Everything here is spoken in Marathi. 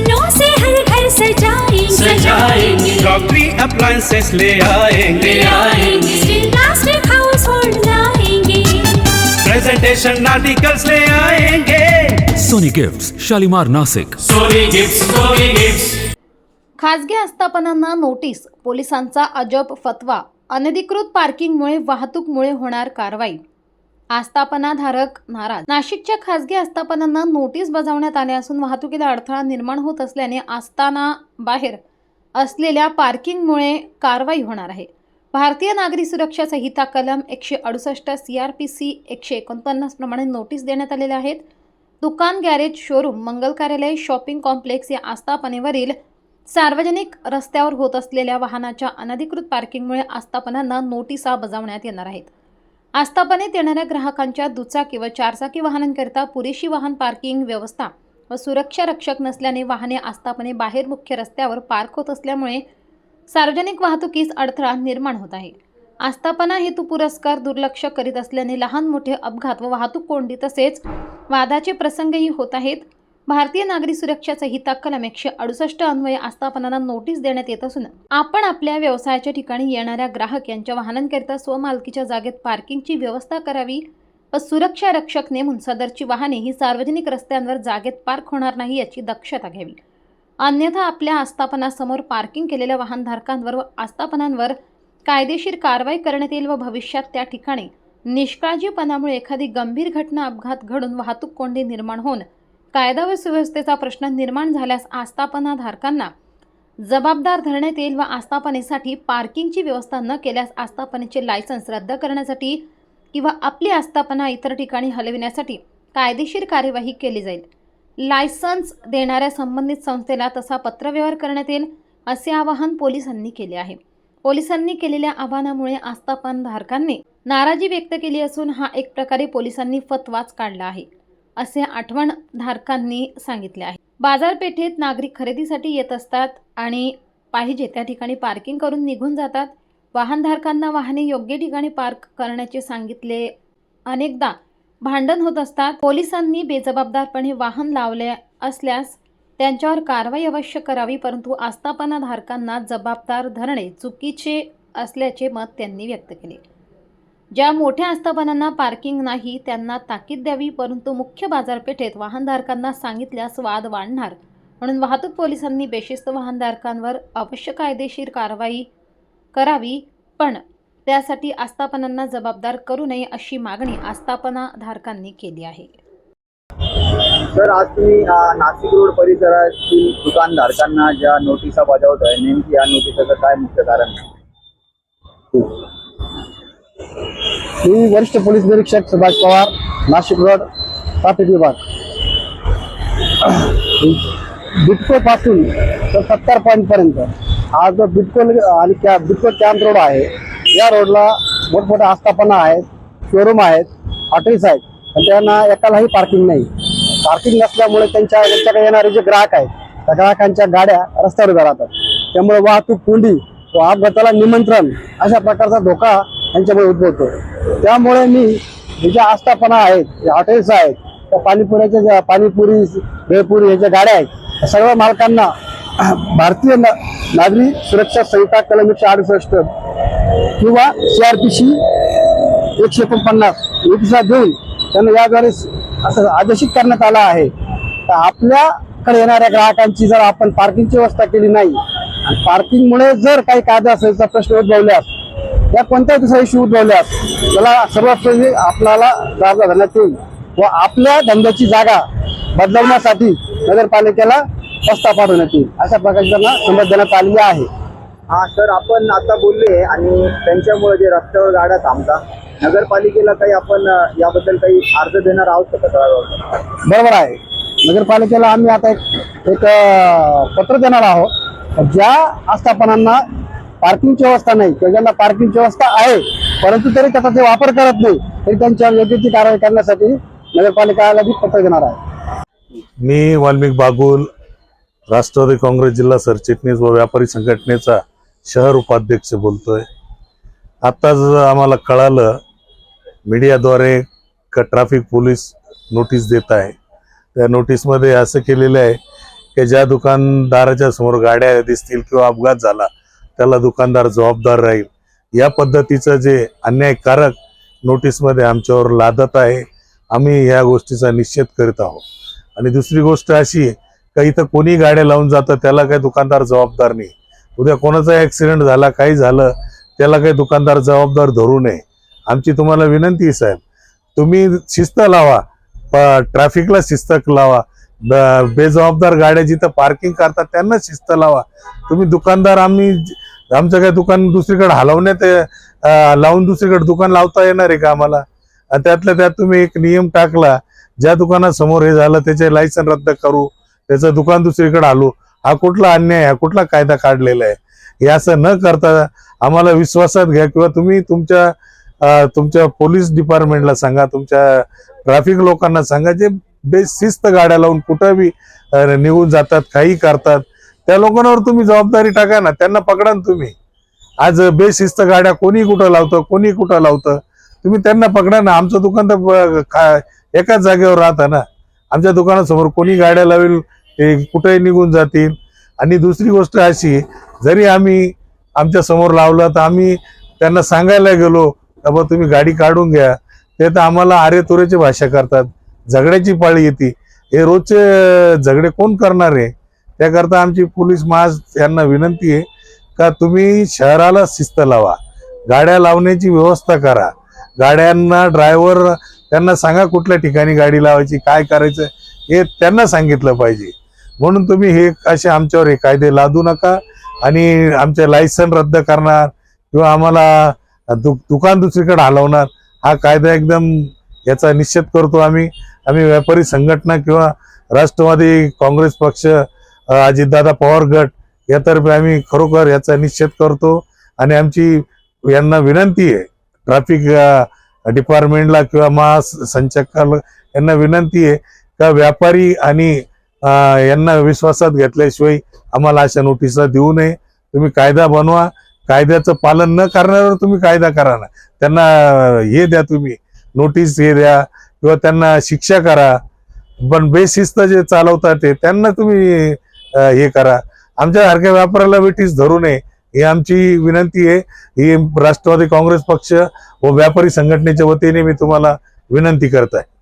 सपनों से हर घर सजाएंगे। सजाएंगे। क्रॉकरी अप्लायंसेस ले आएंगे। ले आएंगे। स्टील प्लास्टिक हाउस होल्ड लाएंगे। प्रेजेंटेशन आर्टिकल्स ले आएंगे। Soni gifts Shalimar Nasik Soni gift Soni gift खासगी आस्थापनांना नोटीस पोलिसांचा अजब फतवा अनधिकृत पार्किंगमुळे वाहतूकमुळे होणार कारवाई. आस्थापनाधारक नाराज. नाशिकच्या खासगी आस्थापनांना नोटीस बजावण्यात आल्या असून वाहतुकीला अडथळा निर्माण होत असल्याने आस्थाना बाहेर असलेल्या पार्किंगमुळे कारवाई होणार आहे. भारतीय नागरी सुरक्षा संहिता कलम एकशे अडुसष्ट सी आर पी सी एकशे एकोणपन्नास प्रमाणे नोटीस देण्यात आलेल्या आहेत. दुकान गॅरेज शोरूम मंगल कार्यालय शॉपिंग कॉम्प्लेक्स या आस्थापनेवरील सार्वजनिक रस्त्यावर होत असलेल्या वाहनाच्या अनधिकृत पार्किंगमुळे आस्थापनांना नोटिसा बजावण्यात येणार आहेत. आस्थापनेत येणाऱ्या ग्राहकांच्या दुचाकी व चारचाकी वाहनांकरिता पुरेशी वाहन पार्किंग व्यवस्था व सुरक्षा रक्षक नसल्याने वाहने आस्थापने बाहेर मुख्य रस्त्यावर पार्क होत असल्यामुळे सार्वजनिक वाहतुकीस अडथळा निर्माण होत आहे. आस्थापना हेतू पुरस्कार दुर्लक्ष करीत असल्याने लहान मोठे अपघात व वाहतूक कोंडी तसेच वादाचे प्रसंगही होत आहेत. भारतीय नागरी सुरक्षा संहिता कलम एकशे अडुसष्ट अन्वये आस्थापनांना नोटीस देण्यात येत असून आपण आपल्या व्यवसायाच्या ठिकाणी येणाऱ्या ग्राहक यांच्या वाहनांकरिता स्वमालकीच्या जागेत पार्किंगची व्यवस्था करावी व सुरक्षा रक्षक नेमून सदरची वाहने ही सार्वजनिक रस्त्यांवर जागेत पार्क होणार नाही याची दक्षता घ्यावी. अन्यथा आपल्या आस्थापनासमोर पार्किंग केलेल्या वाहनधारकांवर व आस्थापनांवर कायदेशीर कारवाई करण्यात येईल व भविष्यात त्या ठिकाणी निष्काळजीपणामुळे एखादी गंभीर घटना अपघात घडून वाहतूक कोंडी निर्माण होऊन कायदा व सुव्यवस्थेचा प्रश्न निर्माण झाल्यास आस्थापनाधारकांना जबाबदार धरण्यात येईल व आस्थापनेसाठी पार्किंगची व्यवस्था न केल्यास आस्थापनेचे लायसन्स रद्द करण्यासाठी किंवा आपली आस्थापना इतर ठिकाणी हलविण्यासाठी कायदेशीर कार्यवाही केली जाईल. लायसन्स देणाऱ्या संबंधित संस्थेला तसा पत्रव्यवहार करण्यात येईल असे आवाहन पोलिसांनी केले आहे. पोलिसांनी केलेल्या आवाहनामुळे आस्थापनधारकांनी नाराजी व्यक्त केली असून हा एक प्रकारे पोलिसांनी फतवाच काढला आहे. असे आठवणधारकांनी सांगितले आहे. बाजारपेठेत नागरिक खरेदीसाठी येत असतात आणि पाहिजे त्या ठिकाणी पार्किंग करून निघून जातात. वाहनधारकांना वाहने योग्य ठिकाणी पार्क करण्याचे सांगितले. अनेकदा भांडण होत असतात. पोलिसांनी बेजबाबदारपणे वाहन लावले असल्यास त्यांच्यावर कारवाई अवश्य करावी परंतु आस्थापनाधारकांना जबाबदार धरणे चुकीचे असल्याचे मत त्यांनी व्यक्त केले. ज्या मोठ्या आस्थापनांना पार्किंग नाही त्यांना ताकीद द्यावी परंतु मुख्य बाजारपेठेत वाहनधारकांना सांगितल्यास वाद वाढणार. म्हणून वाहतूक पोलिसांनी बेशिस्त वाहनधारकांवर अवश्य कायदेशीर कारवाई करावी पण त्यासाठी आस्थापनांना जबाबदार करू नये अशी मागणी आस्थापनाधारकांनी केली आहे. सर आज तुम्ही नाशिक रोड परिसरातील दुकानधारकांना ज्या नोटिसा बजावत आहे नेमकी या नोटिसाचं काय मुख्य कारण? मी वरिष्ठ पोलीस निरीक्षक सुभाष पवार नाशिक रोड ट्राफिक विभाग. बिटको पासून तर सत्तर पॉईंट पर्यंत. हा जो बिटको आणि त्या बिटको कॅम्प रोड आहे या रोडला मोठमोठ्या आस्थापना आहेत शोरूम आहेत हॉटेल्स आहेत पण त्यांना एकालाही पार्किंग नाही. पार्किंग नसल्यामुळे त्यांच्या त्यांच्याकडे येणारे जे ग्राहक आहेत त्या ग्राहकांच्या गाड्या रस्त्यावर उभ्या राहतात. त्यामुळे वाहतूक कोंडी व अपघाताला निमंत्रण अशा प्रकारचा धोका यांच्यामुळे उद्भवतो. त्यामुळे मी हे ज्या आस्थापना आहेत जे हॉटेल्स आहेत त्या पाणीपुऱ्याच्या ज्या पाणीपुरी भेळपुरी ह्या ज्या गाड्या आहेत सर्व मालकांना भारतीय ना- नागरी सुरक्षा संहिता कलम एकशे अडुसष्ट किंवा सी आर पी सी एकशे एकोणपन्नास नोटिसा देऊन त्यांना याद्वारे असं आदेशित करण्यात आलं आहे. तर आपल्याकडे येणाऱ्या ग्राहकांची जर आपण पार्किंगची व्यवस्था केली नाही आणि पार्किंगमुळे जर काही कायदा असेलचा प्रश्न उद्भवल्यास या कोणत्याही दुसऱ्या इश्यू उद्भवल्यास त्याला सर्वात पहिले आपल्याला जबाबदार धरण्यात येईल व आपल्या धंद्याची जागा बदलवण्यासाठी नगरपालिकेला प्रस्ताव पाठवण्यात येईल. अशा प्रकारची त्यांना समज देण्यात आलेली आहे. हा सर आपण आता बोलले आणि त्यांच्यामुळे जे रस्त्यावर गाड्या थांबतात नगरपालिकेला काही आपण याबद्दल काही अर्ज देणार आहोत बरोबर आहे. नगरपालिकेला आम्ही आता एक पत्र देणार आहोत. ज्या आस्थापनांना पार्किंगची व्यवस्था नाही. किंवा ज्यांना पार्किंगची व्यवस्था आहे परंतु तरी त्याचा ते वापर करत नाही तरी त्यांच्यावर योग्य ती कारवाई करण्यासाठी नगरपालिकाला पत्र देणार आहे. मी वाल्मिक बागुल राष्ट्रवादी काँग्रेस जिल्हा सरचिटणीस व व्यापारी संघटनेचा शहर उपाध्यक्ष बोलतोय. आत्ताच आम्हाला कळालं मीडियाद्वारे का ट्रॅफिक पोलीस नोटीस देत आहे. त्या नोटीसमध्ये असं केलेलं आहे की ज्या दुकानदाराच्या समोर गाड्या दिसतील किंवा अपघात झाला त्याला दुकानदार जबाबदार राहील. या पद्धतीचं जे अन्यायकारक नोटीसमध्ये आमच्यावर लादत आहे आम्ही ह्या गोष्टीचा निषेध करीत आहोत. आणि दुसरी गोष्ट अशी का इथं कोणी गाड्या लावून जातं त्याला काही दुकानदार जबाबदार नाही. उद्या कोणाचा ॲक्सिडेंट झाला काही झालं त्याला काही दुकानदार जबाबदार धरू नये. आमची तुम्हाला विनंती आहे साहेब. तुम्ही शिस्त लावा ट्रॅफिकला शिस्त लावा. बेजबाबदार गाड्या जिथं पार्किंग करतात त्यांना शिस्त लावा. तुम्ही दुकानदार आम्ही आमचं काय दुकान दुसरीकडे हलवण्यात लावून दुसरीकडे दुकान लावता येणार आहे का आम्हाला? आणि त्यातल्या त्यात तुम्ही एक नियम टाकला ज्या दुकानासमोर हे झालं त्याचे लायसन रद्द करू त्याचं दुकान दुसरीकडे हलू हा कुठला अन्याय हा कुठला कायदा काढलेला आहे? हे असं न करता आम्हाला विश्वासात घ्या किंवा तुम्ही तुमच्या तुमच्या पोलीस डिपार्टमेंटला सांगा तुमच्या ट्रॅफिक लोकांना सांगा जे बेशिस्त गाड्या लावून कुठं बी निघून जातात काही करतात त्या लोकांवर तुम्ही जबाबदारी टाका ना त्यांना पकडा ना तुम्ही. आज बेशिस्त गाड्या कोणी कुठं लावतं कोणी कुठं लावतं? तुम्ही त्यांना पकडा ना. आमचं दुकान तर एकाच जागेवर राहतं ना. आमच्या दुकानासमोर कोणी गाड्या लावेल ते कुठेही निघून जातील. आणि दुसरी गोष्ट अशी जरी आम्ही आमच्यासमोर लावलं तर आम्ही त्यांना सांगायला गेलो बाबा तुम्ही गाडी काढून घ्या. ते तर आम्हाला आरे तुरेची भाषा करतात. झगड्याची पाळी येते. हे रोजचे झगडे कोण करणार आहे? त्याकरता आमची पोलीस महाज यांना विनंती आहे का तुम्ही शहराला शिस्त लावा गाड्या लावण्याची व्यवस्था करा. गाड्यांना ड्रायव्हर त्यांना सांगा कुठल्या ठिकाणी गाडी लावायची काय करायचं हे त्यांना सांगितलं पाहिजे. म्हणून तुम्ही हे असे आमच्यावर हे कायदे लादू नका आणि आमचे लायसन रद्द करणार किंवा आम्हाला दु दुकान दुसरीकडे हलवणार हा कायदा एकदम याचा निषेध करतो आम्ही. आम्ही व्यापारी संघटना किंवा राष्ट्रवादी काँग्रेस पक्ष अजितदादा पवार गट यातर्फे आम्ही खरोखर याचा निषेध करतो. आणि आमची यांना विनंती आहे ट्रॅफिक डिपार्टमेंटला किंवा महासंचालकाला यांना विनंती आहे का व्यापारी आणि यांना विश्वासात घेतल्याशिवाय आम्हाला अशा नोटिसा देऊ नये. तुम्ही कायदा बनवा. कायद्याचं पालन न करण्यावर तुम्ही कायदा करा ना. त्यांना हे द्या तुम्ही. नोटीस हे द्या. किंवा त्यांना शिक्षा करा. पण बेशिस्त जे चालवतात ते त्यांना तुम्ही हे करा. आमच्यासारख्या व्यापाऱ्याला वेटीस धरू नये. ही आमची विनंती आहे. ही राष्ट्रवादी काँग्रेस पक्ष व व्यापारी संघटनेच्या वतीने मी तुम्हाला विनंती करत आहे